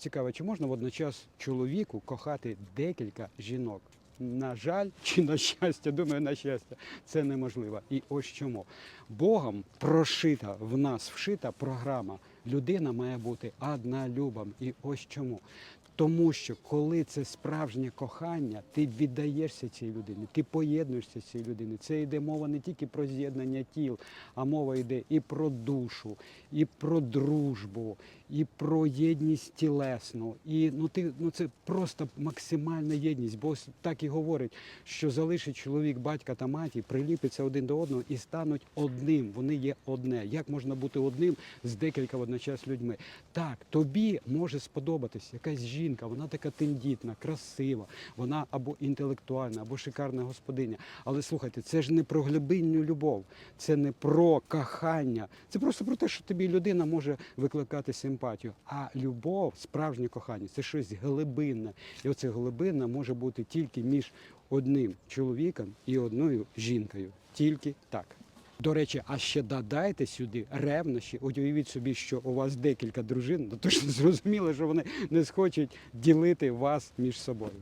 Цікаво, чи можна водночас чоловіку кохати декілька жінок? На жаль, чи на щастя, думаю, на щастя, це неможливо. І ось чому. Богом прошита в нас вшита програма. Людина має бути однолюбом. І ось чому. Тому що коли це справжнє кохання, ти віддаєшся цій людині, ти поєднуєшся з цією людиною. Це йде мова не тільки про з'єднання тіл, а мова йде і про душу, і про дружбу, і про єдність тілесну. І ну ти ну це просто максимальна єдність. Бо так і говорить, що залишить чоловік батька та маті, приліпиться один до одного і стануть одним. Вони є одне. Як можна бути одним з декілька людьми? Так, тобі може сподобатись якась жінка, вона така тендітна, красива, вона або інтелектуальна, або шикарна господиня. Але слухайте, це ж не про глибинну любов, це не про кохання. Це просто про те, що тобі людина може викликати симпатію. А любов, справжнє кохання, це щось глибинне. І оце глибинне може бути тільки між одним чоловіком і одною жінкою. Тільки так. До речі, а ще додайте сюди ревнощі. Уявіть собі, що у вас декілька дружин, ну то ж зрозуміло, що вони не схочуть ділити вас між собою.